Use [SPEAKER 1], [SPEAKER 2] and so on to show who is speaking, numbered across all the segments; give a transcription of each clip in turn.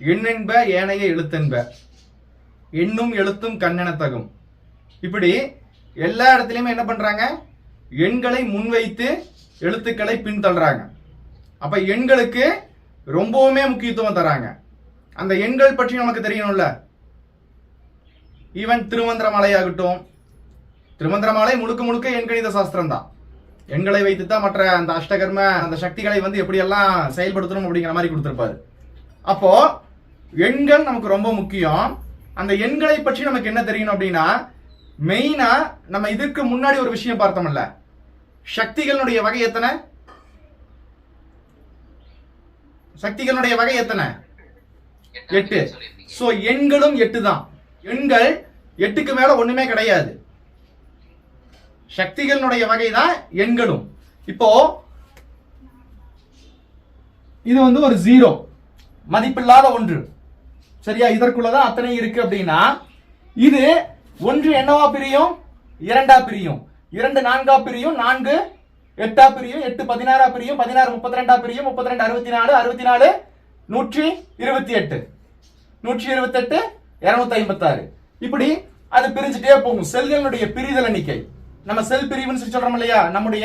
[SPEAKER 1] எண்ணென்ப ஏனைய எழுத்தென்ப. எண்ணும் எழுத்தும் கண்ணெனத்தகும் இப்படி எல்லா இடத்துலையுமே என்ன பண்றாங்க? எண்களை முன்வைத்து எழுத்துக்களை பின்தள்ளுறாங்க. அப்ப எண்களுக்கு ரொம்பவுமே முக்கியத்துவம் தராங்க. அந்த எண்கள் பற்றி நமக்கு தெரியணும்ல? ஈவன் திருமந்திரமலை ஆகட்டும் திருமந்திரமாலை முழுக்க முழுக்க எண்கணித சாஸ்திரம் தான் எண்களை வைத்து தான் மற்ற அந்த அஷ்டகர்ம அந்த சக்திகளை வந்து எப்படியெல்லாம் செயல்படுத்தணும் அப்படிங்கிற மாதிரி கொடுத்துருப்பாரு. அப்போ எண்கள் நமக்கு ரொம்ப முக்கியம். அந்த எண்களை பற்றி நமக்கு என்ன தெரியணும் அப்படின்னா மெயினா நம்ம இதுக்கு முன்னாடி ஒரு விஷயம் பார்த்தோம்ல. சக்திகளுடைய வகை எத்தனை? சக்திகளுடைய வகை எத்தனை? எட்டு. சோ எண்களும் எட்டு தான். எண்கள் எட்டுக்கு மேல ஒண்ணுமே கிடையாது. சக்திகளினுடைய வகை தான் எண்களும். இப்போ இது வந்து ஒரு ஜீரோ மதிப்பில்லாத ஒன்று. சரியா? இதற்குள்ளதான் அத்தனை இருக்கு அப்படின்னா இது ஒன்று என்னவா பிரியும்? இரண்டா பிரியும். இரண்டு நான்கா பிரியும் நான்கு எட்டா பிரியும் எட்டு பதினாறா பிரியும் பதினாறு முப்பத்தி ரெண்டா பிரியும் முப்பத்தி ரெண்டு அறுபத்தி நாலு அறுபத்தி நாலு நூற்றி இருபத்தி எட்டு நூற்றி இருபத்தி எட்டு இருநூத்தி ஐம்பத்தாறு இப்படி அது பிரிஞ்சுட்டே போகும். செல்களுடைய பிரிதல் எண்ணிக்கை. நம்ம செல் பிரிவுன்னு சொல்லி சொல்றோம் இல்லையா? நம்முடைய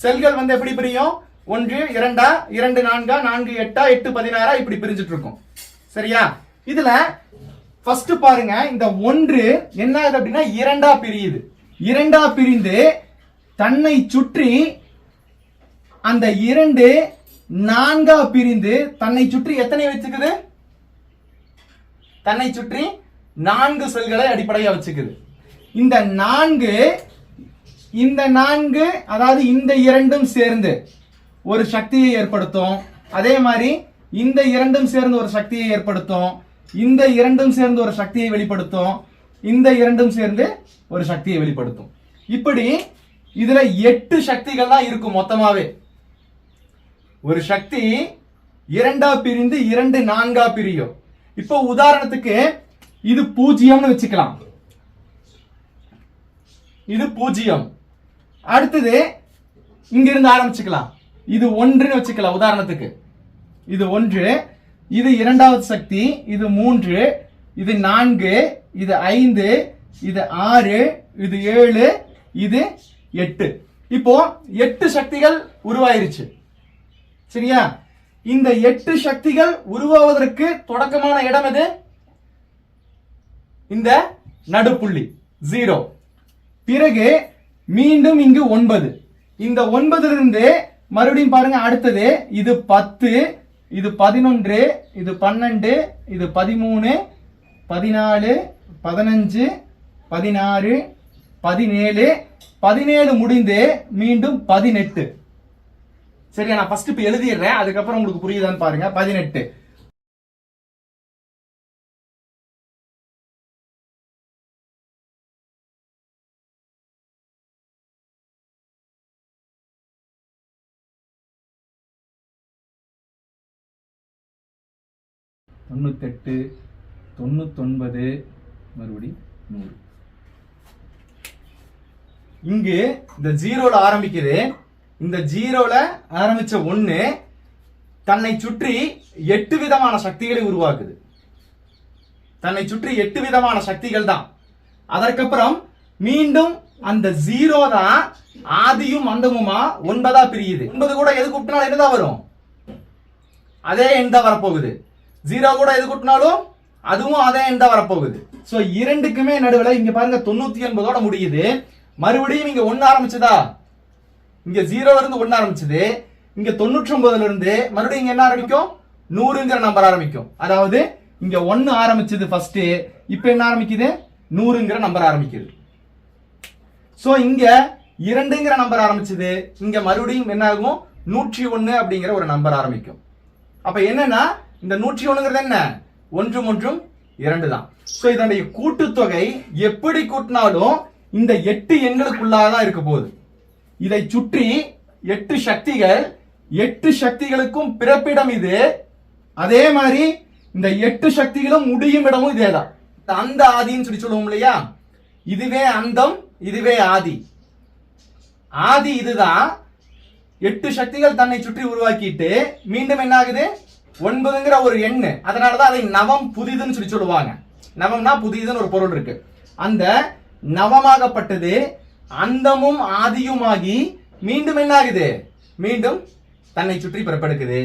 [SPEAKER 1] செல்கள் வந்து எப்படி பிரியும்? ஒன்று இரண்டா இரண்டு நான்கா நான்கு எட்டா எட்டு பதினாறா இப்படி பிரிஞ்சுட்டு இருக்கும். சரியா? இதுல ஃபர்ஸ்ட் பாருங்க இந்த ஒன்று என்ன ஆகுது அப்படின்னா இரண்டா பிரியுது. இரண்டா பிரிந்து தன்னை சுற்றி அந்த இரண்டு நான்கா பிரிந்து தன்னை சுற்றி எத்தனை வச்சுக்குது? தன்னை சுற்றி நான்கு செல்களை அடிப்படையா வச்சுக்குது. இந்த நான்கு இந்த நான்கு அதாவது இந்த இரண்டும் சேர்ந்து ஒரு சக்தியை ஏற்படுத்தும். அதே மாதிரி இந்த இரண்டும் சேர்ந்து ஒரு சக்தியை ஏற்படுத்தும். இந்த இரண்டும் சேர்ந்து ஒரு சக்தியை வெளிப்படுத்தும். இந்த இரண்டும் சேர்ந்து ஒரு சக்தியை வெளிப்படுத்தும். இப்படி இதுல எட்டு சக்திகள் தான் இருக்கும் மொத்தமாவே. ஒரு சக்தி இரண்டா பிரிந்து இரண்டு நான்கா பிரியும். இப்போ உதாரணத்துக்கு இது பூஜ்ஜியம்னு வச்சுக்கலாம். இது பூஜ்ஜியம். அடுத்தது இங்கிருந்து ஆரம்பிச்சுக்கலாம். இது ஒன்றுன்னு வச்சுக்கலாம் உதாரணத்துக்கு. இது ஒன்று இது இரண்டாவது சக்தி இது மூன்று இது நான்கு இது ஐந்து இது ஆறு இது ஏழு இது எட்டு. இப்போ எட்டு சக்திகள் உருவாயிருச்சு. சரியா? இந்த எட்டு சக்திகள் உருவாவதற்கு தொடக்கமான இடம் எது? இந்த நடுப்புள்ளி ஜீரோ பிறகு மீண்டும் இங்கு ஒன்பது. இந்த ஒன்பதுல இருந்து மறுபடியும் பாருங்க அடுத்தது இது பத்து இது பதினொன்று இது பன்னெண்டு இது பதிமூணு பதினாலு பதினஞ்சு பதினாறு பதினேழு. பதினேழு முடிந்து மீண்டும் பதினெட்டு. சரியா நான் ஃபர்ஸ்ட் இப்போ எழுதிடுறேன். அதுக்கப்புறம் உங்களுக்கு புரியுதான்னு பாருங்க. பதினெட்டு. தொண்ணூத்தெட்டு தொண்ணூத்தொன்பது மறுபடி நூறு. இங்கு இந்த ஜீரோல ஆரம்பிக்குது. இந்த ஜீரோல ஆரம்பிச்ச ஒண்ணு தன்னை சுற்றி எட்டு விதமான சக்திகளை உருவாக்குது. தன்னை சுற்றி எட்டு விதமான சக்திகள் தான். அதற்கப்புறம் மீண்டும் அந்த ஜீரோ தான் ஆதியும் அந்தமுமா ஒன்பதா பிரியுது. ஒன்பது கூட எது கூப்பிட்டாலும் என்னதான் வரும்? அதே எண் தான் வரப்போகுது. ஜீரோ கூட எது கூட்டினாலும் அதுவும் அதே தான் வரப்போகுது. ஸோ இரண்டுக்குமே நடுவில் இங்க பாருங்க தொண்ணூத்தி ஒன்பதோட முடியுது. மறுபடியும் இங்க ஒன்று ஆரம்பிச்சதா? இங்க ஜீரோல இருந்து ஆரம்பிச்சது. இங்க தொண்ணூற்றி ஒன்பதுல இருந்து மறுபடியும் இங்க என்ன ஆரம்பிக்கும்? நூறுங்கிற நம்பர் ஆரம்பிக்கும். அதாவது இங்க ஒன்று ஆரம்பிச்சது ஃபர்ஸ்ட் இப்போ என்ன ஆரம்பிக்குது? நூறுங்கிற நம்பர் ஆரம்பிக்குது. ஸோ இங்க இரண்டுங்கிற நம்பர் ஆரம்பிச்சது. இங்க மறுபடியும் என்ன ஆகும்? நூற்றி ஒன்னு அப்படிங்கிற ஒரு நம்பர் ஆரம்பிக்கும். அப்ப என்னன்னா இந்த நூற்றி ஒண்ணுங்கிறது என்ன? ஒன்றும் ஒன்றும் இரண்டு தான். சோ இதனுடைய கூட்டுத்தொகை எப்படி கூட்டினாலும் இந்த எட்டு எண்களுக்குள்ளாதான் இருக்க போகுது. இதை சுற்றி எட்டு சக்திகள் எட்டு சக்திகளுக்கும் பிறப்பிடம் இது. அதே மாதிரி இந்த எட்டு சக்திகளும் முடியும் இடமும் இதேதான் அந்த ஆதின்னு சொல்லி சொல்லுவோம் இல்லையா? இதுவே அந்தம் இதுவே ஆதி. ஆதி இதுதான். எட்டு சக்திகள் தன்னை சுற்றி உருவாக்கிட்டு மீண்டும் என்ன ஆகுது ஒன்பதுங்கிற ஒரு எண்ணு. அதனாலதான் அதை நவம் புதிதுன்னு சொல்லி சொல்லுவாங்க. நவம்னா புதிதுன்னு ஒரு பொருள் இருக்கு. அந்த நவமாகப்பட்டது அந்தமும் ஆதியுமாகி மீண்டும் என்ன ஆகுது மீண்டும் தன்னை சுற்றி பிறப்பெடுக்குது.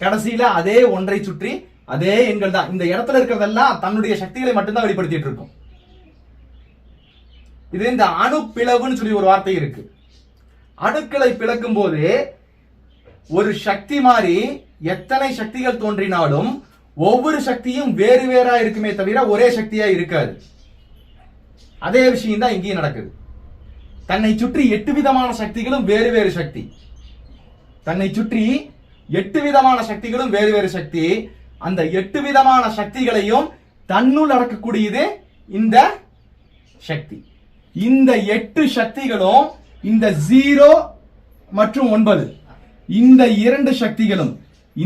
[SPEAKER 1] கடைசியில அதே ஒன்றை சுற்றி அதே எண்கள் தான். இந்த இடத்துல இருக்கிறதெல்லாம் தன்னுடைய சக்திகளை மட்டும்தான் வெளிப்படுத்திட்டு இருக்கும். இது இந்த அணு பிளவுன்னு சொல்லி ஒரு வார்த்தை இருக்கு. அணுக்களை பிளக்கும் போது ஒரு சக்தி மாதிரி எத்தனை சக்திகள் தோன்றினாலும் ஒவ்வொரு சக்தியும் வேறு வேறா இருக்குமே தவிர ஒரே சக்தியா இருக்காது. அதே விஷயம் தான் இங்கேயும் நடக்குது. தன்னை சுற்றி எட்டு விதமான சக்திகளும் வேறு வேறு சக்தி. தன்னை சுற்றி எட்டு விதமான சக்திகளும் வேறு வேறு சக்தி. அந்த எட்டு விதமான சக்திகளையும் தன்னுள் அடக்கக்கூடியது இந்த சக்தி. இந்த எட்டு சக்திகளும் இந்த ஜீரோ மற்றும் ஒன்பது. இந்த இரண்டு சக்திகளும்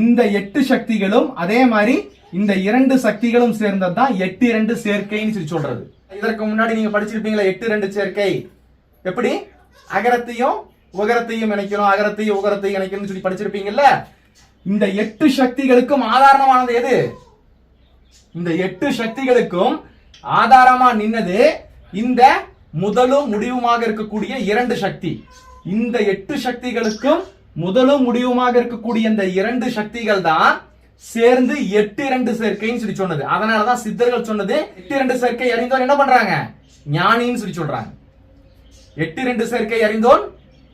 [SPEAKER 1] இந்த எட்டு சக்திகளும் அதே மாதிரி இந்த இரண்டு சக்திகளும் சேர்ந்தது தான் எட்டு இரண்டு சேர்க்கைன்னு சொல்லி சொல்றது. இதற்கு முன்னாடி நீங்க படிச்சிருப்பீங்களா எட்டு ரெண்டு சேர்க்கை. எப்படி? அகரத்தையும் உகரத்தையும் இணைக்கணும். அகரத்தையும் உகரத்தையும் இணைக்கணும்னு சொல்லி படிச்சிருப்பீங்கல்ல? இந்த எட்டு சக்திகளுக்கும் ஆதாரமானது எது? இந்த எட்டு சக்திகளுக்கும் ஆதாரமா நின்னது இந்த முதலும் முடிவுமாக இருக்கக்கூடிய இரண்டு சக்தி. இந்த எட்டு சக்திகளுக்கும் முதலும் முடிவுமாக இருக்கக்கூடிய இந்த இரண்டு சக்திகள் தான் சேர்ந்து எட்டு இரண்டு சேர்க்கைன்னு சொல்லி சொன்னது. அதனாலதான் சித்தர்கள் சொன்னது எட்டு இரண்டு சேர்க்கை அறிந்தோர் என்ன பண்றாங்க? ஞானின்னு சொல்லி சொல்றாங்க. எட்டு இரண்டு சேர்க்கை அறிந்தோன்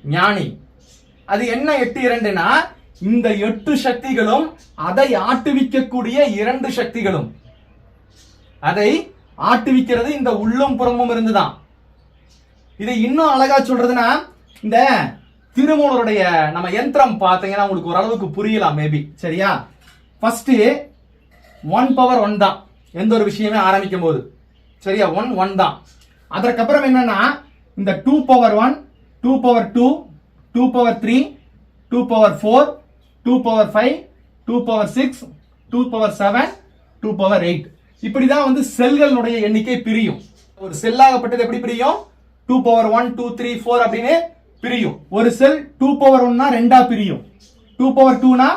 [SPEAKER 1] ஞானி. அது என்ன எட்டு இரண்டுனா இந்த எட்டு சக்திகளும் அதை ஆட்டுவிக்கக்கூடிய இரண்டு சக்திகளும். அதை ஆட்டுவிக்கிறது இந்த உள்ளும் புறமும் இருந்துதான். இதை இன்னும் அழகா சொல்றதுன்னா இந்த திருமூலருடைய நம்ம யந்திரம் பார்த்தீங்கன்னா உங்களுக்கு ஓரளவுக்கு புரியலாம் மேபி சரியா? ஃபர்ஸ்ட் ஒன் பவர் ஒன் தான். எந்த ஒரு விஷயமே ஆரம்பிக்கும் போது சரியா? ஒன் ஒன் தான். அதற்கப்புறம் என்னன்னா இந்த two power one two power two two power three two power four two power five two power six two power seven two power eight இப்படிதான் வந்து செல்களுடைய எண்ணிக்கை பிரியும். ஒரு செல்லாகப்பட்டது எப்படி பிரியும்? Two power one two three four அப்படின்னு பிரியும். ஒரு செல் டூ பவர் ஒன்னா ரெண்டா பிரியும். டூ பவர் டூனா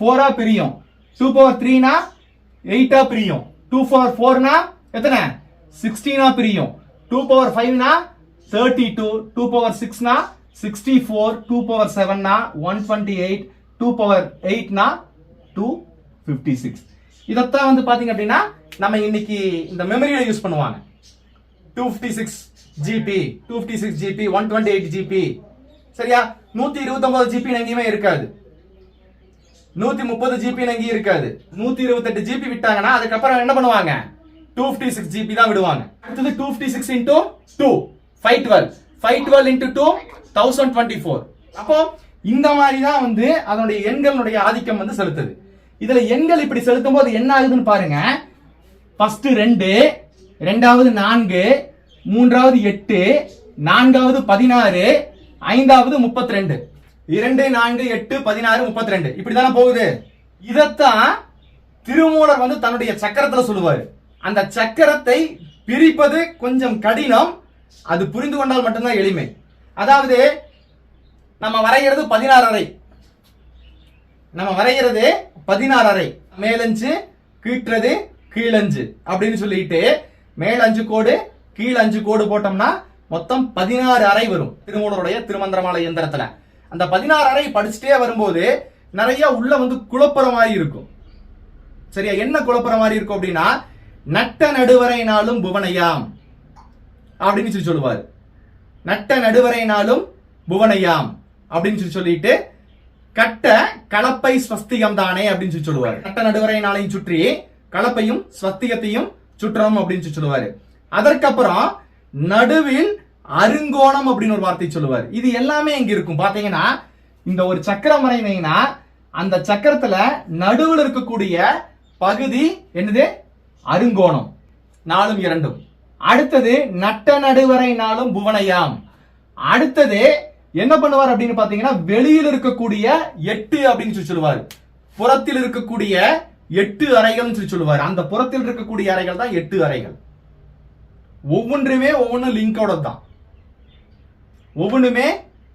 [SPEAKER 1] ஃபோரா பிரியும். டூ பவர் த்ரீனா எயிட்டா பிரியும். டூ பவர் ஃபோர்னா எத்தனை? சிக்ஸ்டீனா பிரியும். டூ பவர் ஃபைவ்னா தேர்ட்டி டூ டூ பவர் சிக்ஸ்னா sixty four two power செவன்னா one twenty eight two power எயிட்னா two fifty six இதைத்தான் வந்து பார்த்தீங்க அப்படின்னா நம்ம இன்னைக்கு இந்த மெமரியில் யூஸ் பண்ணுவாங்க. Two fifty six GB two fifty six GB one twenty eight GB சரியா? நூத்தி இருபத்தொன்பது ஜிபி எங்கேயுமே இருக்காது. நூத்தி முப்பது ஜிபி எங்கேயும் இருக்காது. நூத்தி இருபத்தெட்டு ஜிபி விட்டாங்கன்னா அதுக்கப்புறம் என்ன பண்ணுவாங்க? டூ ஃபிஃப்டி சிக்ஸ் ஜிபி தான் விடுவாங்க. அடுத்தது two fifty six into two five twelve five twelve into two thousand twenty four அப்போ இந்த மாதிரி தான் வந்து அதனுடைய எண்களுடைய ஆதிக்கம் வந்து செலுத்துது. இதுல எண்கள் இப்படி செலுத்தும் போது என்ன ஆகுதுன்னு பாருங்க. ஃபர்ஸ்ட் ரெண்டு ரெண்டாவது நான்கு மூன்றாவது எட்டு நான்காவது பதினாறு ஐந்தாவது முப்பத்தி ரெண்டு இரண்டு நான்கு எட்டு பதினாறு முப்பத்தி ரெண்டு இப்படிதானே போகுது? இதத்தான் திருமூலர் வந்து தன்னுடைய சக்கரத்துல சொல்லுவாரு. அந்த சக்கரத்தை பிரிப்பது கொஞ்சம் கடினம். அது புரிந்து கொண்டால் மட்டும்தான் எளிமை. அதாவது நம்ம வரைகிறது பதினாறு அறை. நம்ம வரைகிறது பதினாறு அறை. மேலஞ்சு கீட்டுறது கீழஞ்சு. அப்படின்னு சொல்லிட்டு மேல் அஞ்சு கோடு கீழ் அஞ்சு கோடு போட்டோம்னா மொத்தம் பதினாறு அறை வரும். திருமூலருடைய திருமந்திரமாலை எந்திரத்துல அந்த பதினாறு அறை படிச்சுட்டே வரும்போது நிறைய உள்ள வந்து குழப்பற மாதிரி இருக்கும். சரியா? என்ன குழப்பற மாதிரி இருக்கும் அப்படின்னா நட்ட நடுவரைனாலும் புவனையாம் அப்படின்னு சொல்லி சொல்லுவார். நட்ட நடுவரைனாலும் புவனையாம் அப்படின்னு சொல்லி சொல்லிட்டு கட்ட கலப்பை ஸ்வஸ்திகம் தானே அப்படின்னு சொல்லி சொல்லுவார். கட்ட நடுவரைனாலையும் சுற்றி கலப்பையும் ஸ்வஸ்திகத்தையும் சுற்றணும் அப்படின்னு சொல்லி சொல்லுவாரு. அதற்கப்புறம் நடுவில் அருங்கோணம் அப்படின்னு ஒரு வார்த்தை சொல்லுவார். இது எல்லாமே இங்க இருக்கும். பாத்தீங்கன்னா இந்த ஒரு சக்கரம் வரைந்தீங்கன்னா அந்த சக்கரத்துல நடுவில் இருக்கக்கூடிய பகுதி என்னது? அருங்கோணம். நாலும் இரண்டும். அடுத்தது நட்ட நடுவரை நாளும் புவனையாம். அடுத்தது என்ன பண்ணுவார் அப்படின்னு பாத்தீங்கன்னா வெளியில் இருக்கக்கூடிய எட்டு அப்படின்னு சொல்லி சொல்லுவார். புறத்தில் இருக்கக்கூடிய எட்டு அறைகள் சொல்லி சொல்லுவார். அந்த புறத்தில் இருக்கக்கூடிய அறைகள் தான் எட்டு அறைகள். ஒவ்வொன்றுமே ஒவ்வொன்று லிங்கோட தான் ஒவ்வொன்றுமே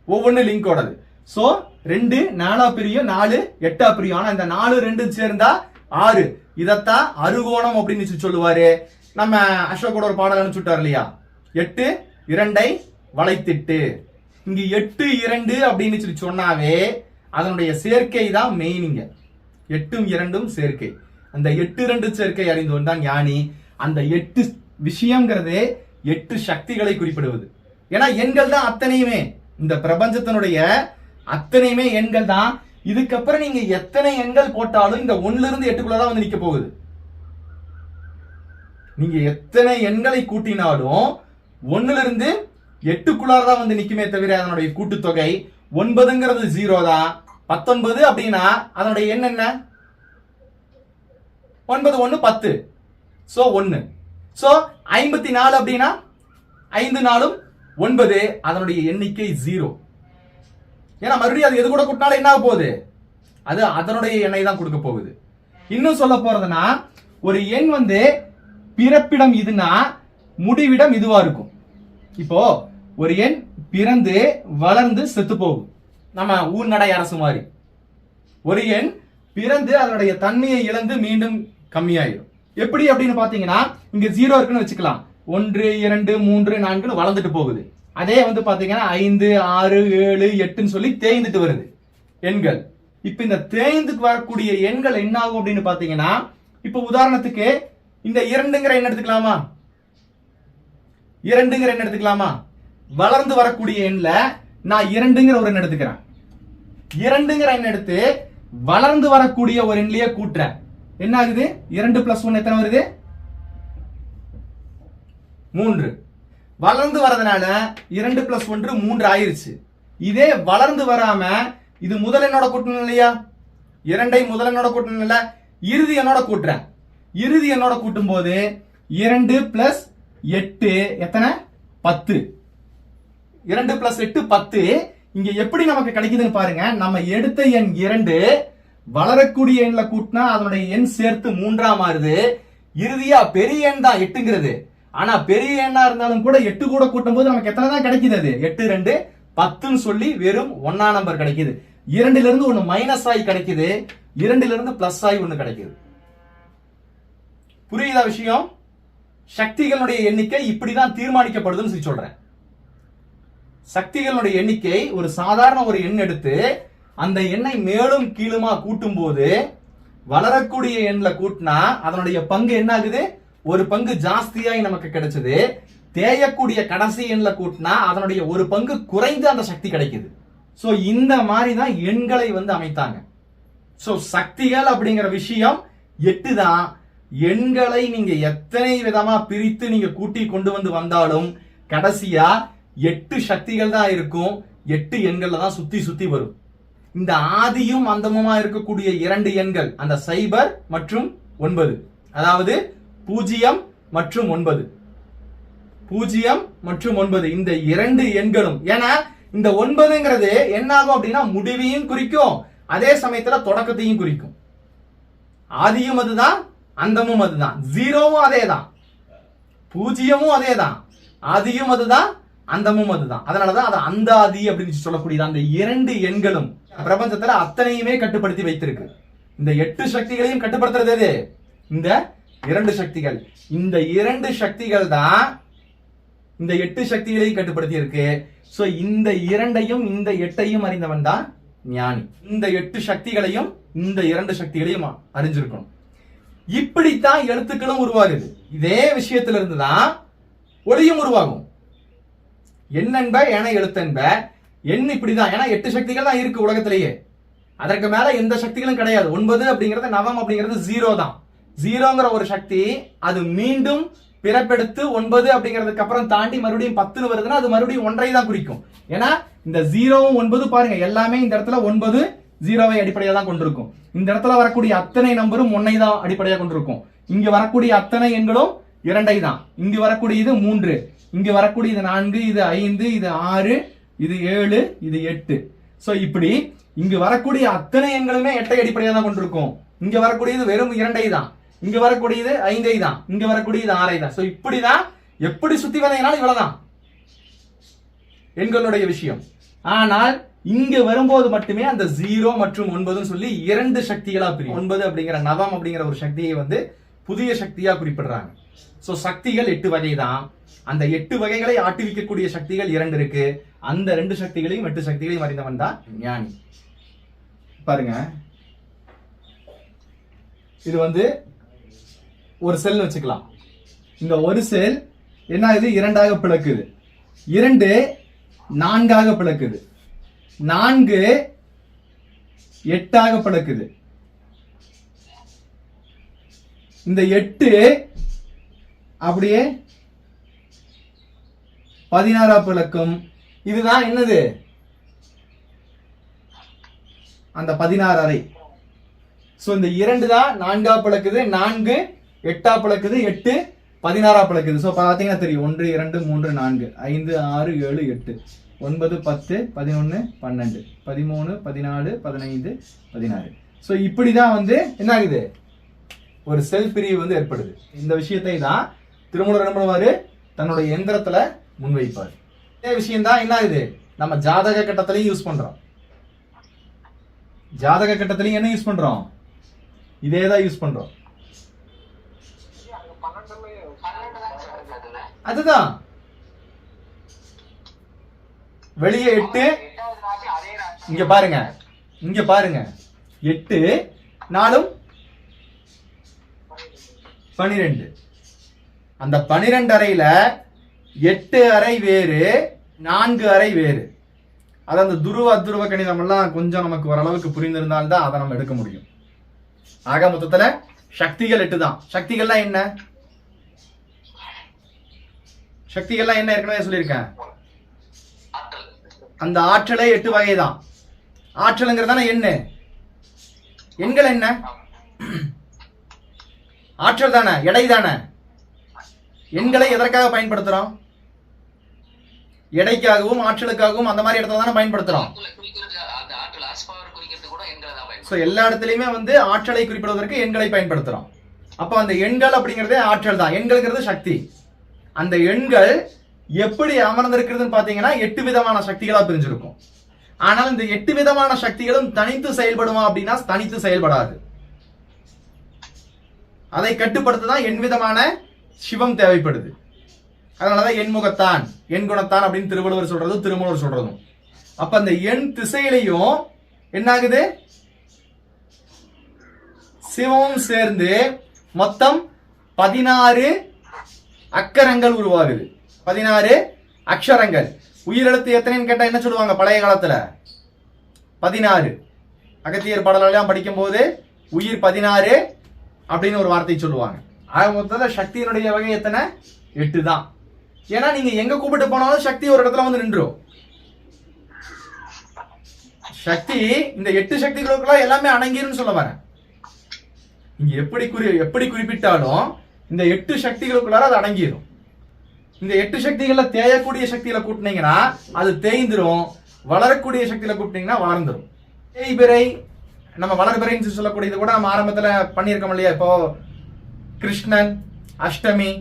[SPEAKER 1] ஒவ்வொன்று லிங்கோடது. ஸோ ரெண்டு நாலா பிரியும் நாலு எட்டா பிரியும். ஆனால் இந்த நாலு ரெண்டு சேர்ந்தா ஆறு. இதத்தான் அருகோணம் அப்படின்னு சொல்லி சொல்லுவாரு. நம்ம அசோகோட ஒரு பாடல் அனுப்பிச்சுட்டார் இல்லையா? எட்டு இரண்டை வளைத்திட்டு. இங்க எட்டு இரண்டு அப்படின்னு சொல்லி சொன்னாவே அதனுடைய சேர்க்கை தான் மெயினிங்க எட்டும் இரண்டும் சேர்க்கை. அந்த எட்டு இரண்டு சேர்க்கை அறிந்தவன் தான் ஞானி. அந்த எட்டு விஷயங்கிறது எட்டு சக்திகளை குறிப்பிடுவது. ஏன்னா எண்கள் தான் அத்தனையுமே. இந்த பிரபஞ்சத்தினுடைய அத்தனையுமே எண்கள் தான். இதுக்கப்புறம் நீங்க எத்தனை எண்கள் போட்டாலும் இந்த ஒன்னுல இருந்து எட்டுக்குள்ள தான் வந்து நிக்க போகுது. நீங்க எத்தனை எண்களை கூட்டினாலும் ஒன்னுல இருந்து எட்டுக்குள்ளார தான் வந்து நிக்குமே தவிர அதனுடைய கூட்டுத்தொகை ஒன்பதுங்கிறது ஜீரோ தான். பத்தொன்பது அப்படின்னா அதனுடைய எண் என்ன? ஒன்பது ஒன்னு பத்து. சோ ஒன்னு சோ ஐம்பத்தி நாலு அப்படின்னா ஐந்து நாளும் ஒன்பது அதனுடைய எண்ணிக்கை ஜீரோ ஏன்னா மறுபடியும் அது எது கூட கூட்டினாலும் என்ன ஆக போகுது? அது அதனுடைய எண்ணெய் தான் கொடுக்க போகுது. இன்னும் சொல்ல போறதுன்னா ஒரு எண் வந்து பிறப்பிடம் இதுனா முடிவிடம் இதுவா இருக்கும். இப்போ ஒரு எண் பிறந்து வளர்ந்து செத்து போகும். நம்ம ஊர் நடை அரசு மாதிரி. ஒரு எண் பிறந்து அதனுடைய தன்மையை இழந்து மீண்டும் கம்மியாயிடும் எப்படி அப்படின்னு பாத்தீங்கன்னா இங்க ஜீரோ இருக்குன்னு வச்சுக்கலாம். ஒன்று இரண்டு மூன்று நான்குன்னு வளர்ந்துட்டு போகுது. அதே வந்து பாத்தீங்கன்னா ஐந்து ஆறு ஏழு எட்டுன்னு சொல்லி தேய்ந்துட்டு வருது. எண்கள். இப்ப இந்த தேய்ந்து வரக்கூடிய எண்கள் என்ன ஆகும் அப்படின்னு பாத்தீங்கன்னா இப்ப உதாரணத்துக்கு இந்த இரண்டுங்கிற எண் எடுத்துக்கலாமா? இரண்டுங்கிற எண் எடுத்துக்கலாமா? வளர்ந்து வரக்கூடிய எண்ல நான் இரண்டுங்கிற ஒரு எண் எடுத்துக்கிறேன். இரண்டுங்கிற எண் எடுத்து வளர்ந்து வரக்கூடிய ஒரு எண்லயே கூட்டுறேன். என்ன ஆகுது இரண்டு பிளஸ் ஒன் எத்தனை வருது? மூன்று. வளர்ந்து வரதுனால இரண்டு பிளஸ் ஒன்று மூன்று ஆயிருச்சு. இதே வளர்ந்து வராம இது முதல் என்னோட கூட்டணும் இல்லையா? இரண்டை முதல் என்னோட கூட்டணும் இல்ல. இறுதி என்னோட கூட்டுறேன். இறுதி என்னோட கூட்டும் போது இரண்டு பிளஸ் எட்டு எத்தனை? பத்து. இரண்டு பிளஸ் எட்டு பத்து. இங்க எப்படி நமக்கு கிடைக்குதுன்னு பாருங்க. நம்ம எடுத்த எண் இரண்டு வளரக்கூடிய எண்ல கூட்டினா அதனுடைய எண் சேர்த்து மூன்றா மாறுது. இறுதியா பெரிய எண் தான் எட்டுங்கிறது. ஆனா பெரிய எண்ணா இருந்தாலும் கூட எட்டு கூட கூட்டும் போது நமக்கு எத்தனை தான் கிடைக்குது அது? எட்டு ரெண்டு பத்துன்னு சொல்லி வெறும் ஒன்னா நம்பர் கிடைக்குது. இரண்டுல இருந்து ஒண்ணு மைனஸ் ஆகி கிடைக்குது. இரண்டுல இருந்து பிளஸ் ஆகி ஒண்ணு கிடைக்குது. புரியுதா விஷயம்? சக்திகளுடைய எண்ணிக்கை இப்படிதான் தீர்மானிக்கப்படுதுன்னு சொல்லி சொல்றேன். சக்திகளுடைய எண்ணிக்கை ஒரு சாதாரண ஒரு எண் எடுத்து அந்த எண்ணை மேலும் கீழுமா கூட்டும் போது வளரக்கூடிய எண்ல கூட்டினா அதனுடைய பங்கு என்ன ஆகுது ஒரு பங்கு ஜாஸ்தியாய் நமக்கு கிடைச்சது. தேயக்கூடிய கடைசி எண்ல கூட்டினா அதனுடைய ஒரு பங்கு குறைந்து அந்த சக்தி கிடைக்குது. ஸோ இந்த மாதிரி தான் எண்களை வந்து அமைத்தாங்க. ஸோ சக்திகள் அப்படிங்கிற விஷயம் எட்டு தான் எண்களை நீங்க எத்தனை விதமா பிரித்து நீங்க கூட்டி கொண்டு வந்து வந்தாலும் கடைசியா எட்டு சக்திகள் தான் இருக்கும். எட்டு எண்கள்ல தான் சுத்தி சுத்தி வரும். இந்த ஆதியும் அந்தமுமா இருக்கக்கூடிய இரண்டு எண்கள் அந்த சைபர் மற்றும் ஒன்பது. அதாவது பூஜ்ஜியம் மற்றும் ஒன்பது. பூஜ்ஜியம் மற்றும் ஒன்பது இந்த இரண்டு எண்களும். ஏன்னா இந்த ஒன்பதுங்கிறது என்ன ஆகும் அப்படின்னா முடிவையும் குறிக்கும் அதே சமயத்துல தொடக்கத்தையும் குறிக்கும். ஆதியும் அதுதான் அந்தமும் அதுதான். ஜீரோவும் அதே தான் பூஜ்ஜியமும் அதே தான் ஆதியும் அதுதான் அந்தமும் அதுதான். அதனாலதான் அது அந்த ஆதி அப்படின்னு சொல்லக்கூடியது. அந்த இரண்டு எண்களும். பிரபஞ்சத்துல அத்தனையுமே கட்டுப்படுத்தி வைத்திருக்கு. இந்த எட்டு சக்திகளையும் கட்டுப்படுத்துறது எது? இந்த இரண்டு சக்திகள். இந்த இரண்டு சக்திகள் தான் இந்த எட்டு சக்திகளையும் கட்டுப்படுத்தி இருக்கு சோ இந்த இரண்டையும் இந்த எட்டையும் அறிந்தவன் தான் ஞானி. இந்த எட்டு சக்திகளையும் இந்த இரண்டு சக்திகளையும் அறிஞ்சிருக்கணும். இப்படித்தான் எழுத்துக்களும் உருவாகுது. இதே விஷயத்துல இருந்து தான் ஒளியும் உருவாகும். என்னென்ப என எழுத்தென்ப எண் இப்படிதான். ஏன்னா எட்டு சக்திகள் தான் இருக்கு உலகத்திலேயே. அதற்கு மேல எந்த சக்திகளும் கிடையாது. ஒன்பது அப்படிங்கிறது நவம் அப்படிங்கிறது ஜீரோ தான். ஜீரோங்கிற ஒரு சக்தி அது மீண்டும் பிறப்பெடுத்து ஒன்பது அப்படிங்கிறதுக்கு அப்புறம் தாண்டி மறுபடியும் பத்துன்னு வருதுன்னா அது மறுபடியும் ஒன்றை தான் குறிக்கும். ஏன்னா இந்த ஜீரோவும் ஒன்பது பாருங்க எல்லாமே இந்த இடத்துல ஒன்பது ஜீரோவை அடிப்படையாக தான் கொண்டிருக்கும். இந்த இடத்துல வரக்கூடிய அத்தனை நம்பரும் ஒன்னை தான் அடிப்படையாக கொண்டிருக்கும். இங்க வரக்கூடிய அத்தனை எண்களும் இரண்டை தான். இங்கு வரக்கூடியது மூன்று. இங்கு வரக்கூடியது நான்கு இது ஐந்து இது ஆறு இது ஏழு இது எட்டு. ஸோ இப்படி இங்கு வரக்கூடிய அத்தனை எண்களுமே எட்டை அடிப்படையாக தான் கொண்டிருக்கும். இங்க வரக்கூடியது வெறும் இரண்டை தான். இங்க வரக்கூடியது ஐந்தை தான். இங்க வரக்கூடியது ஆறை தான். ஸோ இப்படிதான் எப்படி சுத்தி வந்தீங்கனாலும் இவ்வளவுதான். எண்களுடைய விஷயம். ஆனால் இங்க வரும்போது மட்டுமே அந்த ஜீரோ மற்றும் ஒன்பதுன்னு சொல்லி இரண்டு சக்திகளா பிரியும். ஒன்பது அப்படிங்கிற நவம் அப்படிங்கிற ஒரு சக்தியை வந்து புதிய சக்தியா குறிப்பிடுறாங்க. சோ சக்திகள் எட்டு வகை தான். அந்த எட்டு வகைகளை ஆட்டுவிக்கக்கூடிய சக்திகள் இரண்டு இருக்கு. அந்த ரெண்டு சக்திகளையும் எட்டு சக்திகளையும் அறிந்தவன் தான் ஞானி. பாருங்க. இது வந்து ஒரு செல் வச்சுக்கலாம். இந்த ஒரு செல் என்ன ஆகுது இரண்டாக பிளக்குது. இரண்டு நான்காக பிளக்குது. நான்கு எட்டாக பிளக்குது. இந்த எட்டு அப்படியே பதினாறாம் பிளக்கும். இதுதான் என்னது? அந்த பதினாறு அறை. ஸோ இந்த இரண்டு தான் நான்கா பிளக்குது நான்கு எட்டா பிளக்குது எட்டு பதினாறா பிளக்குது. ஸோ பார்த்தீங்கன்னா தெரியும். ஒன்று இரண்டு மூன்று நான்கு. ஐந்து ஆறு ஏழு எட்டு. ஒன்பது பத்து பதினொன்று பன்னெண்டு. பதிமூணு பதினாலு பதினைந்து பதினாறு. ஸோ இப்படி தான் வந்து என்ன ஆகுது? ஒரு செல் பிரிவு வந்து ஏற்படுது. இந்த விஷயத்தை தான் திருமூலர் என்ன பண்ணுவாரு? தன்னுடைய எந்திரத்துல முன்வைப்பார். இதே விஷயம் தான் என்ன ஆகுது நம்ம ஜாதக கட்டத்திலையும் யூஸ் பண்றோம். ஜாதக கட்டத்திலையும் என்ன யூஸ் பண்றோம்? இதே தான் யூஸ் பண்றோம். அதுதான். வெளியே எட்டு இங்க பாருங்க இங்க பாருங்க. எட்டு நாலும் பனிரெண்டு. அந்த பனிரெண்டு அறையில் எட்டு அறை வேறு நான்கு அறை வேறு. அது அந்த துருவ அத்துருவ கணிதமெல்லாம் கொஞ்சம் நமக்கு ஓரளவுக்கு புரிந்திருந்தால்தான் அதை நம்ம எடுக்க முடியும். ஆக மொத்தத்தில் சக்திகள் எட்டு தான் சக்திகள்லாம் என்ன? சக்திகள்லாம் என்ன ஏற்கனவே சொல்லியிருக்கேன். அந்த ஆற்றலே எட்டு வகை தான் ஆற்றலுங்கிறதான என்ன? எண்கள் என்ன? ஆற்றல் தானே எடை தானே. எண்களை எதற்காக பயன்படுத்துறோம்? எடைக்காகவும் ஆற்றலுக்காகவும் அந்த மாதிரி இடத்துல தானே பயன்படுத்துறோம். ஸோ எல்லா இடத்துலையுமே வந்து ஆற்றலை குறிப்பிடுவதற்கு எண்களை பயன்படுத்துறோம். அப்போ அந்த எண்கள் அப்படிங்கிறதே ஆற்றல் தான். எண்கள்ங்கிறது சக்தி. அந்த எண்கள் எப்படி அமர்ந்திருக்கிறதுன்னு பார்த்தீங்கன்னா எட்டு விதமான சக்திகளாக பிரிஞ்சிருக்கும். ஆனால் இந்த எட்டு விதமான சக்திகளும் தனித்து செயல்படுமா அப்படின்னா தனித்து செயல்படாது. அதை கட்டுப்படுத்த தான் எண் விதமான சிவம் தேவைப்படுது. அதனாலதான் எண்முகத்தான் எண் குணத்தான் அப்படின்னு திருவள்ளுவர் சொல்றதும் திருமூலர் சொல்றதும். அப்ப அந்த எண் திசையிலையும் என்ன ஆகுது சிவமும் சேர்ந்து மொத்தம் பதினாறு அக்கரங்கள் உருவாகுது. பதினாறு அக்ஷரங்கள். உயிரெழுத்து எத்தனைன்னு கேட்டா என்ன சொல்லுவாங்க பழைய காலத்துல? பதினாறு. அகத்தியர் பாடலெல்லாம் படிக்கும்போது உயிர் பதினாறு அப்படின்னு ஒரு வார்த்தை சொல்லுவாங்க. ஆக மொத்தம் சக்தியினுடைய வகை எத்தனை? எட்டு தான் ஏன்னா நீங்க எங்க கூப்பிட்டு போனாலும் சக்தி ஒரு இடத்துல வந்து நின்றும். சக்தி இந்த எட்டு சக்திகளுக்குள்ள எல்லாமே அடங்கிருன்னு சொல்ல வரேன். இங்க எப்படி குறி எப்படி குறிப்பிட்டாலும் இந்த எட்டு சக்திகளுக்குள்ளார அது அடங்கிடும் இந்த எட்டு சக்திகள்ல தேயக்கூடிய சக்தியில கூட்டினீங்கன்னா அது தேய்ந்துரும். வளரக்கூடிய சக்தியில கூட்டினீங்கன்னா வளர்ந்துரும். தேய்பிறை நம்ம வளர்பிறைன்னு சொல்லக்கூடியது கூட நம்ம ஆரம்பத்துல பண்ணியிருக்கோம் இல்லையா? இப்போ கிருஷ்ணன் அஷ்டமி.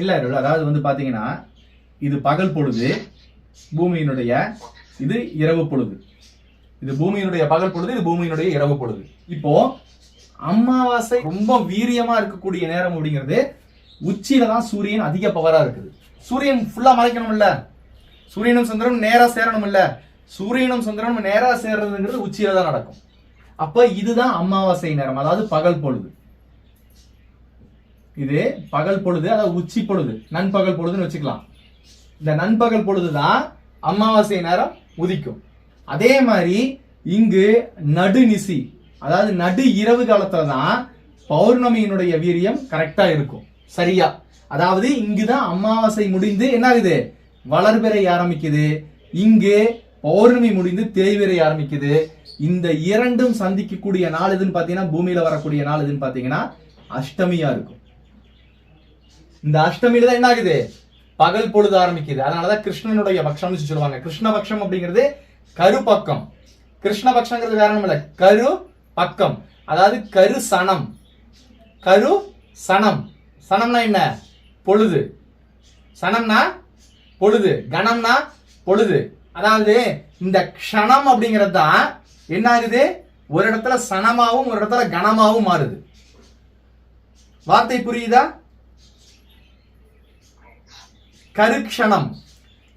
[SPEAKER 1] இல்ல அதாவது வந்து பாத்தீங்கன்னா இது பகல் பொழுது பூமியினுடைய இது இரவு பொழுது. இது பூமியினுடைய பகல் பொழுது இது பூமியினுடைய இரவு பொழுது. இப்போ அமாவாசை ரொம்ப வீரியமா இருக்கக்கூடிய நேரம் அப்படிங்கிறது உச்சியில தான் சூரியன் அதிக பவரா இருக்குது. சூரியன் ஃபுல்லா மறைக்கணும் இல்ல சூரியனும் சந்திரனும் நேரா சேரணும் இல்ல சூரியனும் சந்திரனும் நேராக சேர்றதுங்கிறது உச்சியில தான் நடக்கும். அப்ப இதுதான் அமாவாசை நேரம் அதாவது பகல் பொழுது. இது பகல் பொழுது அதாவது உச்சி பொழுது நண்பகல் பொழுதுன்னு வச்சுக்கலாம். இந்த நண்பகல் பொழுதுதான் அமாவாசை நேரம் உதிக்கும். அதே மாதிரி இங்கு நடுநிசி அதாவது நடு இரவு காலத்துல தான் பௌர்ணமியினுடைய வீரியம் கரெக்டா இருக்கும். சரியா? அதாவது இங்குதான் அமாவாசை முடிந்து என்ன ஆகுது வளர்பிறை ஆரம்பிக்குது. இங்கு பௌர்ணமி முடிந்து தேய்விரை ஆரம்பிக்குது. இந்த இரண்டும் சந்திக்கக்கூடிய நாள் எதுன்னு பார்த்தீங்கன்னா பூமியில வரக்கூடிய நாள் எதுன்னு பார்த்தீங்கன்னா அஷ்டமியா இருக்கும். இந்த அஷ்டமியில தான் என்ன ஆகுது பகல் பொழுது ஆரம்பிக்குது. அதனாலதான் கிருஷ்ணனுடைய பக்ஷம்னு சொல்லுவாங்க. கிருஷ்ணபக்ஷம் அப்படிங்கிறது கருப்பக்கம். கிருஷ்ணபக்ஷங்கிறது வேற ஒன்றும் இல்லை. கரு பக்கம் அதாவது கரு சனம் கரு சனம் சனம்னா என்ன? பொழுது. சனம்னா பொழுது. கணம்னா பொழுது. அதாவது இந்த க்ஷணம் அப்படிங்கிறது தான் என்ன ஆகுது ஒரு இடத்துல சனமாகவும் ஒரு இடத்துல கனமாகவும் மாறுது. வார்த்தை புரியுதா? கருக்ஷணம்.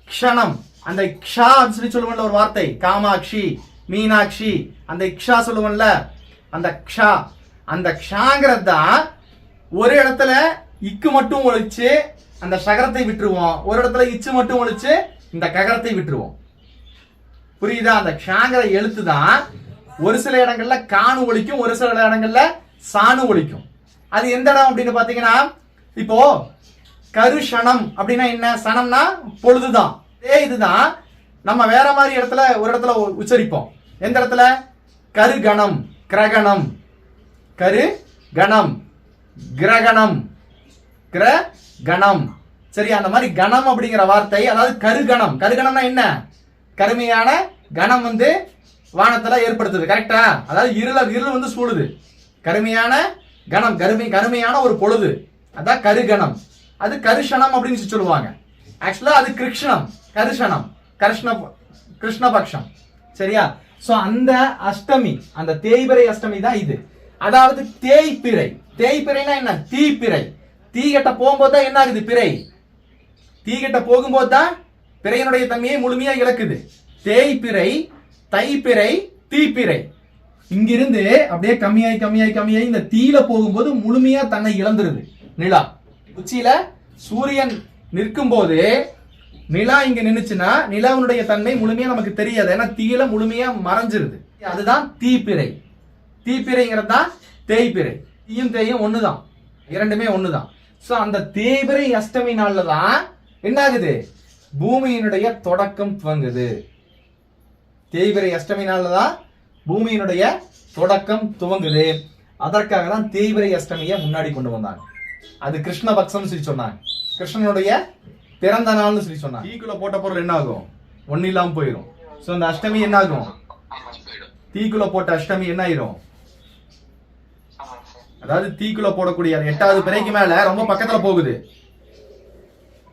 [SPEAKER 1] க்ஷணம். அந்த க்ஷா அப்படின்னு சொல்லி சொல்லுவோம்ல ஒரு வார்த்தை. காமாட்சி மீனாட்சி அந்த க்ஷா சொல்லுவோம்ல. அந்த க்ஷா. அந்த க்ஷாங்கிறது தான் ஒரு இடத்துல இக்கு மட்டும் ஒழிச்சு அந்த சகரத்தை விட்டுருவோம். ஒரு இடத்துல இச்சு மட்டும் ஒழிச்சு இந்த ககரத்தை விட்டுருவோம். புரியுதா? அந்த ஷாங்கிற எழுத்து தான் ஒரு சில இடங்கள்ல காணு ஒழிக்கும் ஒரு சில இடங்கள்ல சாணு ஒழிக்கும். அது எந்த இடம் அப்படின்னு பாத்தீங்கன்னா இப்போ கருஷணம் அப்படின்னா என்ன? சனம்னா பொழுதுதான். இதே இதுதான். நம்ம வேற மாதிரி இடத்துல ஒரு இடத்துல உ- உச்சரிப்போம். எந்த இடத்துல? கருகணம் கிரகணம். கரு கணம் கிரகணம். கிர கணம் சரி அந்த மாதிரி கணம் அப்படிங்கிற வார்த்தை அதாவது கருகணம். கருகணம்னா என்ன? கருமையான கணம் வந்து வானத்தில் ஏற்படுத்துது கரெக்டா அதாவது இருள இருள் வந்து சூழுது கருமையான கணம் கருமை கருமையான ஒரு பொழுது. அதான் கருகணம் அது கருஷணம் அப்படின்னு சொல்லுவாங்க. ஆக்சுவலாக அது கிருஷ்ணம் கருஷணம் கிருஷ்ண கிருஷ்ணபக்ஷம். சரியா? ஸோ அந்த அஷ்டமி அந்த தேய்பிரை அஷ்டமி தான் இது. அதாவது தேய்பிரை. தேய்பிரைனா என்ன? தீப்பிறை தீகட்ட போகும்போது தான் என்ன ஆகுது? பிறை. தீகட்ட போகும்போது தான் பிறையினுடைய தன்மையை முழுமையாக இழக்குது. தேய்பிறை தைப்பிறை தீப்பிறை. இங்கிருந்து அப்படியே கம்மியாய் கம்மியாய் கம்மியாய் இந்த தீல போகும்போது முழுமையா தன்னை இழந்துருது. நிலா. உச்சியில சூரியன் நிற்கும் போது நிலா இங்க நின்றுச்சுன்னா நிலாவினுடைய தன்மை முழுமையா நமக்கு தெரியாது. ஏன்னா தீயில முழுமையா மறைஞ்சிருது. அதுதான் தீப்பிறை. தீப்பிறைங்கிறது தான் தேய்பிறை. தீயும் தேயும் ஒண்ணுதான். இரண்டுமே ஒண்ணுதான். சோ அந்த தேய்பிறை அஷ்டமி நாள்ல தான் என்ன ஆகுது பூமியினுடைய தொடக்கம் துவங்குது. தேய்பிரை அஷ்டமி நாளில் தான் பூமியினுடைய தொடக்கம் துவங்குது. அதற்காக தான் தேய்பிரை அஷ்டமியை முன்னாடி கொண்டு வந்தாங்க. அது கிருஷ்ணபக்சம்னு சொல்லி சொன்னாங்க. கிருஷ்ணனுடைய பிறந்த நாள்னு சொல்லி சொன்னாங்க. தீக்குள்ள போட்ட பொருள் என்ன ஆகும் ஒன்னும் இல்லாம போயிடும் ஸோ அந்த அஷ்டமி என்ன ஆகும் தீக்குள்ள போட்ட அஷ்டமி என்ன ஆயிரும் அதாவது தீக்குள்ள போடக்கூடிய எட்டாவது பிறைக்கு மேல ரொம்ப பக்கத்துல போகுது.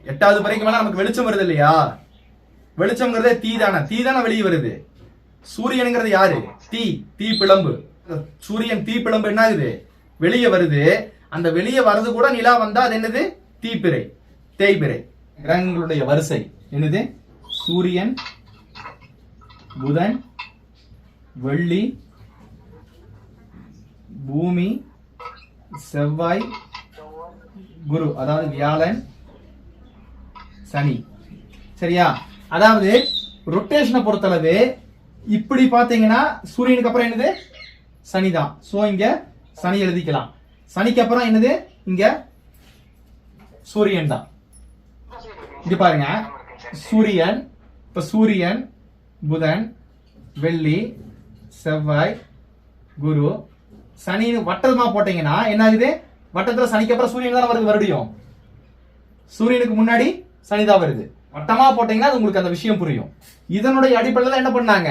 [SPEAKER 1] எட்டாவது பிறைக்கு மேல நமக்கு வெளிச்சம் வருது இல்லையா? வெளிச்சம்ங்கிறதே தீ தானே. தீ தானே வெளியே வருது. சூரியனுங்கிறது யாரு? தீ தீ பிளம்பு. சூரியன் தீ பிளம்பு என்ன ஆகுது வெளியே வருது. அந்த வெளியே வர்றது கூட நிலா வந்தா அது என்னது? தீப்பிறை. தேய்பிறை. கிரகங்களுடைய வரிசை. என்னது? சூரியன் புதன் வெள்ளி பூமி செவ்வாய் குரு. அதாவது வியாழன் சனி. சரியா? அதாவது ரொட்டேஷனை பொறுத்தளவு இப்படி பாத்தீங்கன்னா சூரியனுக்கு அப்புறம் என்னது? சனி தான் சோ இங்க சனி எழுதிக்கலாம். சனிக்கு அப்புறம் என்னது? இங்க சூரியன் தான் இங்க பாருங்க. சூரியன் இப்ப சூரியன் புதன் வெள்ளி செவ்வாய் குரு. சனி வட்டமாக போட்டீங்கன்னா என்ன ஆகுது வட்டத்துல சனிக்கு அப்புறம் சூரியன் தான் வருது மறுபடியும். சூரியனுக்கு முன்னாடி சனிதான் வருது. வட்டமா போட்டீங்கன்னா அது உங்களுக்கு அந்த விஷயம் புரியும். இதனுடைய அடிப்படையில் என்ன பண்ணாங்க?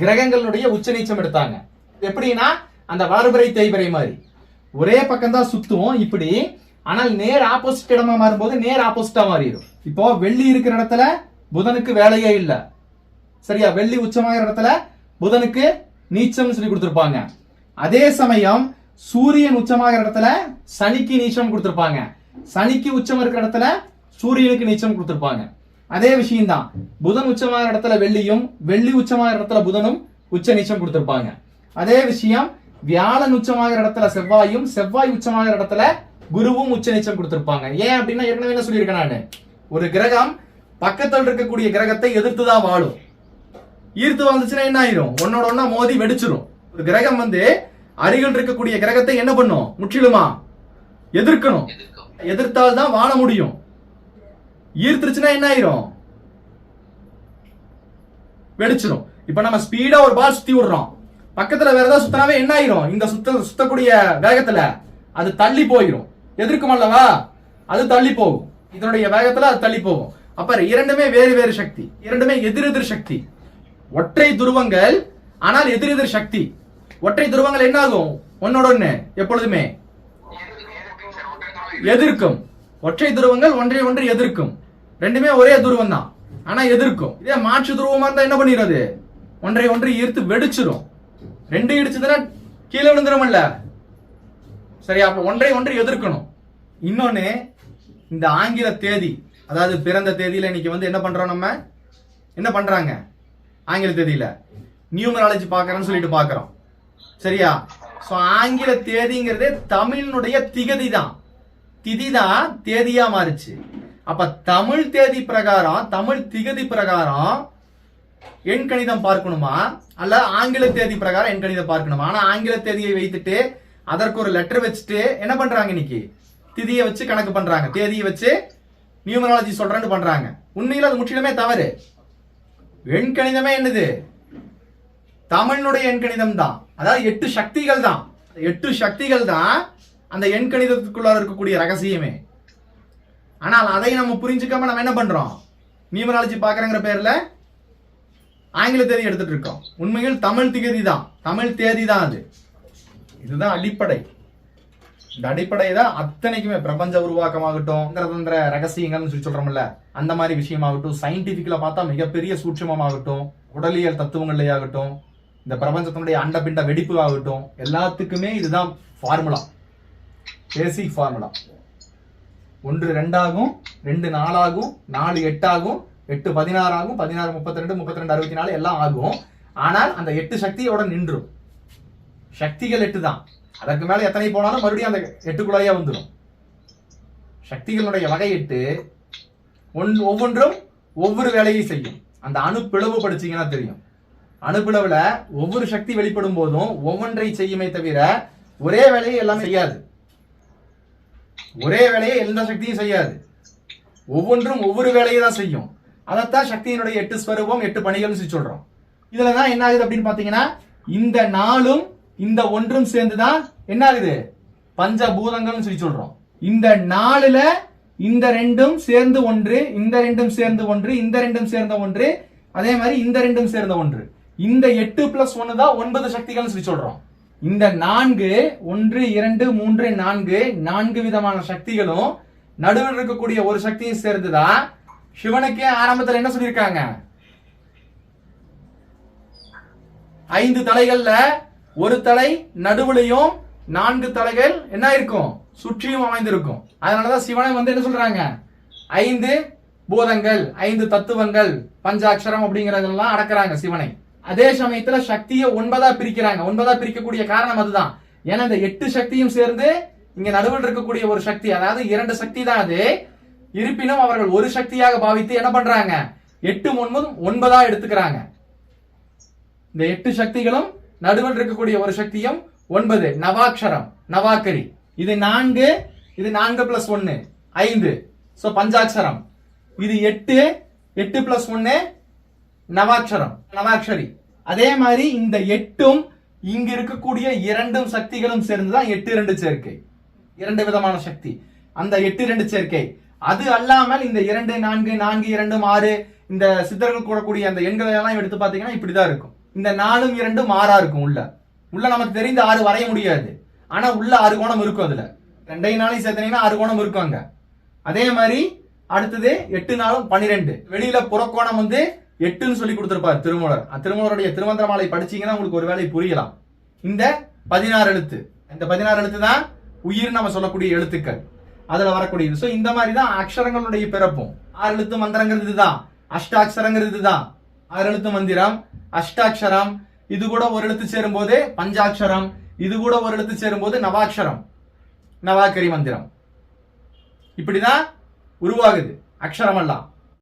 [SPEAKER 1] கிரகங்களுடைய உச்ச நீச்சம் எடுத்தாங்க. எப்படின்னா அந்த வளர்பிறை தேய்பிறை மாதிரி. ஒரே பக்கம் தான் சுத்தும் இப்படி. ஆனால் நேர் ஆப்போசிட் இடமா மாறும்போது நேர் ஆப்போசிட்டா மாறிடும். இப்போ வெள்ளி இருக்கிற இடத்துல புதனுக்கு வேலையே இல்லை. சரியா? வெள்ளி உச்சமாகிற இடத்துல புதனுக்கு நீச்சம்னு சொல்லி கொடுத்துருப்பாங்க. அதே சமயம் சூரியன் உச்சமாகிற இடத்துல சனிக்கு நீச்சம் கொடுத்துருப்பாங்க. சனிக்கு உச்சம் இருக்கிற இடத்துல சூரியனுக்கு நீச்சம் கொடுத்துருப்பாங்க. அதே விஷயம்தான். புதன் உச்சமாகிற இடத்துல வெள்ளியும் வெள்ளி உச்சமாகிற இடத்துல புதனும் உச்ச நீச்சம் கொடுத்திருப்பாங்க. அதே விஷயம் வியாழன் உச்சமாகிற இடத்துல செவ்வாயும் செவ்வாய் உச்சமாகிற இடத்துல குருவும் உச்ச நீச்சம் கொடுத்திருப்பாங்க. ஏன் அப்படின்னா ஏற்கனவே என்ன சொல்லியிருக்கேன் நானு? ஒரு கிரகம் பக்கத்தில் இருக்கக்கூடிய கிரகத்தை எதிர்த்து தான் வாழும். ஈர்த்து வந்துச்சுன்னா என்ன ஆயிரும்? ஒன்னோட ஒண்ணா மோதி வெடிச்சிரும். ஒரு கிரகம் வந்து அருகில் இருக்கக்கூடிய கிரகத்தை என்ன பண்ணும்? முற்றிலுமா எதிர்க்கணும். எதிர்த்தால் தான் வாழ முடியும். ஈர்த்துருச்சுன்னா என்ன ஆயிரும்? வெடிச்சிடும் இப்ப நம்ம ஸ்பீடா ஒரு பால் சுத்தி விடுறோம். பக்கத்துல வேற ஏதாவது சுத்தினாவே என்ன ஆயிரும்? இந்த சுத்த சுத்தக்கூடிய வேகத்துல அது தள்ளி போயிடும் எதிர்க்கும் அல்லவா? அது தள்ளி போகும். இதனுடைய வேகத்துல அது தள்ளி போகும். அப்ப இரண்டுமே வேறு வேறு சக்தி. இரண்டுமே எதிரெதிர் சக்தி. ஒற்றை துருவங்கள் ஆனால் எதிரெதிர் சக்தி. ஒற்றை துருவங்கள் என்ன ஆகும்? ஒன்னோட ஒண்ணு எப்பொழுதுமே.
[SPEAKER 2] எதிர்க்கும். ஒற்றை
[SPEAKER 1] துருவங்கள் ஒன்றை ஒன்று எதிர்க்கும். ரெண்டுமே ஒரே துருவம் தான் ஆனா எதிர்க்கும். இதே மாற்று துருவமா இருந்தா என்ன பண்ணிடுறது ஒன்றை ஒன்று ஈர்த்து வெடிச்சிரும். ரெண்டு இடிச்சதுன்னா கீழே விழுந்துரும்ல. சரியா? அப்ப ஒன்றை ஒன்று எதிர்க்கணும். இன்னொன்னு இந்த ஆங்கில தேதி அதாவது பிறந்த தேதியில இன்னைக்கு வந்து என்ன பண்றோம் நம்ம? என்ன பண்றாங்க? ஆங்கில தேதியில. நியூமராலஜி பார்க்கறேன்னு சொல்லிட்டு பார்க்கறோம். சரியா? ஸோ ஆங்கில தேதிங்கிறதே தமிழினுடைய திகதி தான் திதி தான் தேதியா மாறுச்சு. அப்ப தமிழ் தேதி பிரகாரம் தமிழ் திகதி பிரகாரம் எண் கணிதம் பார்க்கணுமா? அல்ல ஆங்கில தேதி பிரகாரம் எண் கணிதம் பார்க்கணுமா? ஆனா ஆங்கில தேதியை வைத்துட்டு அதற்கு ஒரு லெட்டர் வச்சுட்டு என்ன பண்றாங்க இன்னைக்கு? திதியை வச்சு கணக்கு பண்றாங்க. தேதியை வச்சு நியூமராலஜி சொல்றேன்னு பண்றாங்க. உண்மையில் அது முற்றிலுமே தவறு. எண் கணிதமே என்னது? தமிழனுடைய எண் கணிதம் தான். அதாவது எட்டு சக்திகள் தான். எட்டு சக்திகள் தான் அந்த எண் கணிதத்துக்குள்ள இருக்கக்கூடிய ரகசியமே. ஆனால் அதை நம்ம புரிஞ்சுக்காம நம்ம என்ன பண்றோம்? நியூமராலஜி பாக்குறங்கிற பேர்ல ஆங்கில தேதி எடுத்துட்டு இருக்கோம். உண்மையில் தமிழ் திகதி தான். தமிழ் தேதி தான் அது. இதுதான் அடிப்படை. இந்த அடிப்படை தான் அத்தனைக்குமே பிரபஞ்ச உருவாக்கமாகட்டும் தந்திர ரகசியங்கள்னு சொல்லி சொல்றோம்ல அந்த மாதிரி விஷயமாகட்டும் சயின்டிபிக்ல பார்த்தா மிகப்பெரிய சூட்சமாகட்டும் உடலியல் தத்துவங்களே இந்த பிரபஞ்சத்தினுடைய அண்டபிண்ட வெடிப்பு ஆகட்டும் எல்லாத்துக்குமே இதுதான் ஃபார்முலா பேசிக் ஃபார்முலா ஒன்று ரெண்டாகும் ரெண்டு நாலாகும் நாலு எட்டாகும் எட்டு பதினாறு ஆகும் பதினாறு முப்பத்தி ரெண்டு முப்பத்தி ரெண்டு அறுபத்தி நாலு எல்லாம் ஆகும். ஆனால் அந்த எட்டு சக்தியோட நின்றும். சக்திகள் எட்டு தான் அதற்கு மேல எத்தனை போனாலும் மறுபடியும் அந்த எட்டுக்குள்ளாயே வந்துடும் சக்திகளுடைய வகை எட்டு ஒன் ஒவ்வொன்றும் ஒவ்வொரு வேலையை செய்யும். அந்த அணு பிளவு படிச்சீங்கன்னா தெரியும். அணுப்பிளவுல ஒவ்வொரு சக்தி வெளிப்படும் போதும் ஒவ்வொன்றை செய்யுமே தவிர ஒரே வேலையை எல்லாம் செய்யாது. ஒரே வேலையை எந்த சக்தியும் செய்யாது. ஒவ்வொன்றும் ஒவ்வொரு வேலையை தான் செய்யும். அதைத்தான் சக்தியினுடைய எட்டு ஸ்வரூபம் எட்டு பணிகள்னு சொல்லி சொல்றோம். இதுல தான் என்ன ஆகுது அப்படின்னு பாத்தீங்கன்னா இந்த நாளும் இந்த ஒன்றும் சேர்ந்துதான் என்ன ஆகுது? பஞ்சபூதங்கள்னு சொல்லி சொல்றோம். இந்த நாளில் இந்த ரெண்டும் சேர்ந்து ஒன்று இந்த ரெண்டும் சேர்ந்து ஒன்று இந்த ரெண்டும் சேர்ந்த ஒன்று அதே மாதிரி இந்த ரெண்டும் சேர்ந்த ஒன்று. இந்த எட்டு பிளஸ் ஒன்னு தான் ஒன்பது சக்திகள்னு சொல்லி சொல்றோம். இந்த நான்கு ஒன்று இரண்டு மூன்று நான்கு நான்கு விதமான சக்திகளும் நடுவில் இருக்கக்கூடிய ஒரு சக்தியும் சேர்ந்துதான் சிவனுக்கே ஆரம்பத்துல என்ன சொல்லியிருக்காங்க? ஐந்து தலைகள்ல ஒரு தலை நடுவுலையும் நான்கு தலைகள் என்ன இருக்கும் சுற்றியும் அமைந்திருக்கும். அதனாலதான் சிவனை வந்து என்ன சொல்றாங்க? ஐந்து பூதங்கள் ஐந்து தத்துவங்கள் பஞ்சாட்சரம் அப்படிங்கறதெல்லாம் அடக்கிறாங்க சிவனை. அதே சமயத்துல சக்தியை ஒன்பதா பிரிக்கிறாங்க. ஒன்பதா பிரிக்கக்கூடிய காரணம் அதுதான். ஏன்னா இந்த எட்டு சக்தியும் சேர்ந்து இங்க நடுவில் இருக்கக்கூடிய ஒரு சக்தி அதாவது இரண்டு சக்தி தான் அது. இருப்பினும் அவர்கள் ஒரு சக்தியாக பாவித்து என்ன பண்றாங்க? எட்டு ஒன்பதும் ஒன்பதா எடுத்துக்கிறாங்க. இந்த எட்டு சக்திகளும் நடுவில் இருக்கக்கூடிய ஒரு சக்தியும் ஒன்பது நவாக்ஷரம் நவாக்கரி. இது நான்கு இது நான்கு பிளஸ் ஒன்னு ஐந்து. சோ பஞ்சாட்சரம். இது எட்டு எட்டு பிளஸ் ஒன்னு நவாட்சரம் நவாட்சரி அதே மாதிரி இந்த எட்டும் இங்க இருக்கக்கூடிய இரண்டும் சக்திகளும் சேர்ந்துதான் எட்டு இரண்டு சேர்க்கை. இரண்டு விதமான சக்தி. அந்த எட்டு இரண்டு சேர்க்கை. அது அல்லாமல் இந்த இரண்டு நான்கு நான்கு இரண்டும் ஆறு இந்த சித்தர்கள் கூடக்கூடிய அந்த எண்களை எல்லாம் எடுத்து பாத்தீங்கன்னா இப்படிதான் இருக்கும். இந்த நாலும் இரண்டும் ஆறா இருக்கும் உள்ள. உள்ள நமக்கு தெரிந்த ஆறு வரைய முடியாது. ஆனா உள்ள ஆறு கோணம் இருக்கும் அதுல. ரெண்டையும் நாளையும் சேர்த்தனீங்கன்னா ஆறு கோணம் இருக்கும் அங்க. அதே மாதிரி அடுத்தது எட்டு நாளும் பன்னிரெண்டு. வெளியில புறக்கோணம் வந்து எட்டுன்னு சொல்லி கொடுத்திருப்பார் திருமூலர். திருமூலருடைய திருமந்திர மாலை படிச்சீங்கன்னா உங்களுக்கு ஒருவேளை புரியலாம். இந்த பதினாறு எழுத்து. இந்த பதினாறு எழுத்து தான் உயிர் நம்ம சொல்லக்கூடிய எழுத்துக்கள். அதுல வரக்கூடியது. சோ இந்த மாதிரி தான் அக்ஷரங்களுடைய பிறப்பும். ஆறு எழுத்து மந்திரங்கிறது இதுதான். அஷ்டாட்சரங்கிறது இதுதான். ஆறு எழுத்து மந்திரம் அஷ்டாட்சரம் இது கூட ஒரு எழுத்து சேரும் போதே பஞ்சாட்சரம் இது கூட ஒரு எழுத்து சேரும் போது நவாட்சரம். நவாக்கரி மந்திரம். இப்படிதான் உருவாகுது. அக்ஷரம் எல்லாம்